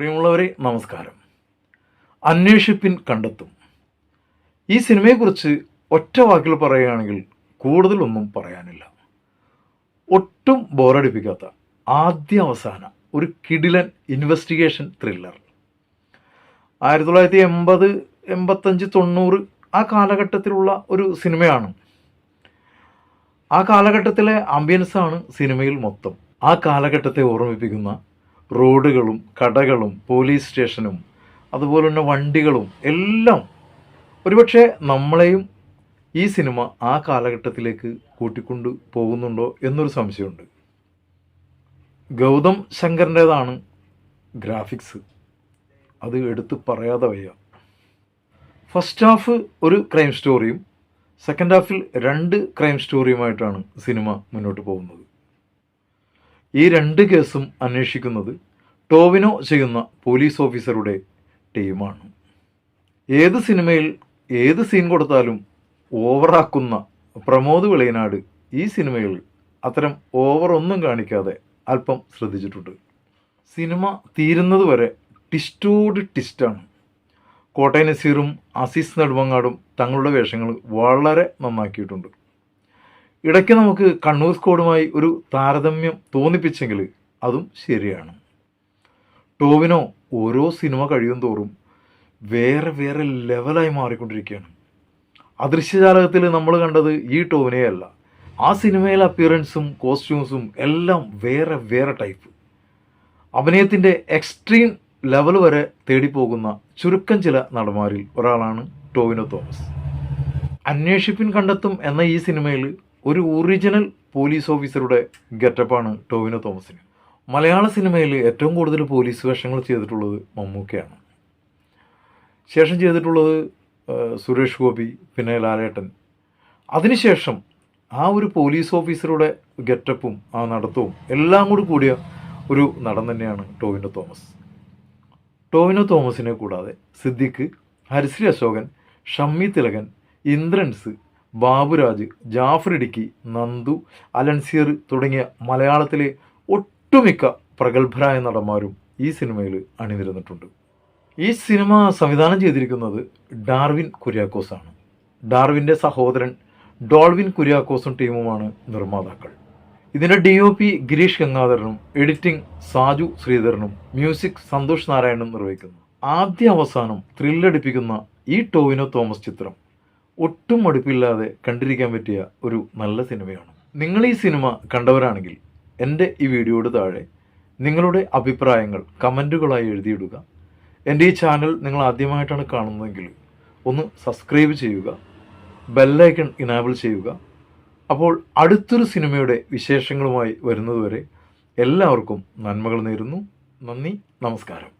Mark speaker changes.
Speaker 1: പ്രിയമുള്ളവരെ നമസ്കാരം. അന്വേഷിപ്പിൻ കണ്ടെത്തും. ഈ സിനിമയെക്കുറിച്ച് ഒറ്റ വാക്കിൽ പറയുകയാണെങ്കിൽ കൂടുതലൊന്നും പറയാനില്ല. ഒട്ടും ബോറടിപ്പിക്കാത്ത ആദ്യ അവസാന ഒരു കിടിലൻ ഇൻവെസ്റ്റിഗേഷൻ ത്രില്ലർ ആയിരത്തി തൊള്ളായിരത്തി എൺപത് എൺപത്തഞ്ച് തൊണ്ണൂറ് ആ കാലഘട്ടത്തിലുള്ള ഒരു സിനിമയാണ്. ആ കാലഘട്ടത്തിലെ ആംബിയൻസാണ് സിനിമയിൽ മൊത്തം. ആ കാലഘട്ടത്തെ ഓർമ്മിപ്പിക്കുന്ന റോഡുകളും കടകളും പോലീസ് സ്റ്റേഷനും അതുപോലെ തന്നെ വണ്ടികളും എല്ലാം ഒരുപക്ഷെ നമ്മളെയും ഈ സിനിമ ആ കാലഘട്ടത്തിലേക്ക് കൂട്ടിക്കൊണ്ട് പോകുന്നുണ്ടോ എന്നൊരു സംശയമുണ്ട്. ഗൗതം ശങ്കറിന്റേതാണ് ഗ്രാഫിക്സ്. അത് എടുത്ത് പറയാതെ വയ്യ. ഫസ്റ്റ് ഹാഫ് ഒരു ക്രൈം സ്റ്റോറിയും സെക്കൻഡ് ഹാഫിൽ രണ്ട് ക്രൈം സ്റ്റോറിയുമായിട്ടാണ് സിനിമ മുന്നോട്ട് പോകുന്നത്. ഈ രണ്ട് കേസും അന്വേഷിക്കുന്നത് ടോവിനോ ചെയ്യുന്ന പോലീസ് ഓഫീസറുടെ ടീമാണ്. ഏത് സിനിമയിൽ ഏത് സീൻ കൊടുത്താലും ഓവറാക്കുന്ന പ്രമോദ് വിളയനാട് ഈ സിനിമയിൽ അത്തരം ഓവർ ഒന്നും കാണിക്കാതെ അല്പം ശ്രദ്ധിച്ചിട്ടുണ്ട്. സിനിമ തീരുന്നത് വരെ ടിസ്റ്റോട് ടിസ്റ്റാണ് കോട്ടയ നസീറും അസീസ് നെടുമങ്ങാടും തങ്ങളുടെ വേഷങ്ങൾ വളരെ നന്നാക്കിയിട്ടുണ്ട്. ഇടയ്ക്ക് നമുക്ക് കണ്ണൂർ സ്കോഡുമായി ഒരു താരതമ്യം തോന്നിപ്പിച്ചെങ്കിൽ അതും ശരിയാണ്. ടോവിനോ ഓരോ സിനിമ കഴിയും തോറും വേറെ വേറെ ലെവലായി മാറിക്കൊണ്ടിരിക്കുകയാണ്. അദൃശ്യജാലകത്തിൽ നമ്മൾ കണ്ടത് ഈ ടോവിനെയല്ല. ആ സിനിമയിലെ അപ്പിയറൻസും കോസ്റ്റ്യൂംസും എല്ലാം വേറെ വേറെ ടൈപ്പ് അഭിനയത്തിന്റെ എക്സ്ട്രീം ലെവൽ വരെ തേടിപ്പോകുന്ന ചുരുക്കം ചില നടന്മാരിൽ ഒരാളാണ് ടോവിനോ തോമസ്. അന്വേഷിപ്പിൻ കണ്ടെത്തും എന്ന ഈ സിനിമയിൽ ഒരു ഒറിജിനൽ പോലീസ് ഓഫീസറുടെ ഗെറ്റപ്പാണ് ടോവിനോ തോമസിന്. മലയാള സിനിമയിൽ ഏറ്റവും കൂടുതൽ പോലീസ് വേഷങ്ങൾ ചെയ്തിട്ടുള്ളത് മമ്മൂക്കയാണ്. ശേഷം ചെയ്തിട്ടുള്ളത് സുരേഷ് ഗോപി പിന്നെ ലാലേട്ടൻ. അതിനുശേഷം ആ ഒരു പോലീസ് ഓഫീസറുടെ ഗെറ്റപ്പും ആ നടത്തവും എല്ലാം കൂടി കൂടിയ ഒരു നടൻ തന്നെയാണ് ടോവിനോ തോമസ്. ടോവിനോ തോമസിനെ കൂടാതെ സിദ്ദിഖ് ഹരിശ്രീ അശോകൻ ഷമ്മി തിലകൻ ഇന്ദ്രൻസ് ബാബുരാജ് ജാഫർ ഇടുക്കി നന്ദു അലൻസിയർ തുടങ്ങിയ മലയാളത്തിലെ ഒട്ടുമിക്ക പ്രഗത്ഭരായ നടന്മാരും ഈ സിനിമയിൽ അണിനിരന്നിട്ടുണ്ട്. ഈ സിനിമ സംവിധാനം ചെയ്തിരിക്കുന്നത് ഡാർവിൻ കുര്യാക്കോസാണ്. ഡാർവിന്റെ സഹോദരൻ ഡോൾവിൻ കുര്യാക്കോസും ടീമുമാണ് നിർമ്മാതാക്കൾ. ഇതിന്റെ ഡി ഒ പി ഗിരീഷ് ഗംഗാധരനും എഡിറ്റിംഗ് സാജു ശ്രീധരനും മ്യൂസിക് സന്തോഷ് നാരായണനും നിർവഹിക്കുന്നു. ആദ്യ അവസാനം ത്രില്ലടിപ്പിക്കുന്ന ഈ ടോവിനോ തോമസ് ചിത്രം ഒട്ടും മടുപ്പില്ലാതെ കണ്ടിരിക്കാൻ പറ്റിയ ഒരു നല്ല സിനിമയാണ്. നിങ്ങൾ ഈ സിനിമ കണ്ടവരാണെങ്കിൽ എന്റെ ഈ വീഡിയോയുടെ താഴെ നിങ്ങളുടെ അഭിപ്രായങ്ങൾ കമന്റുകളായി എഴുതിയിടുക. എന്റെ ഈ ചാനൽ നിങ്ങൾ ആദ്യമായിട്ടാണ് കാണുന്നതെങ്കിൽ ഒന്ന് സബ്സ്ക്രൈബ് ചെയ്യുക ബെല്ലൈക്കൺ ഇനാബിൾ ചെയ്യുക. അപ്പോൾ അടുത്തൊരു സിനിമയുടെ വിശേഷങ്ങളുമായി വരുന്നതുവരെ എല്ലാവർക്കും നന്മകൾ നേരുന്നു. നന്ദി നമസ്കാരം.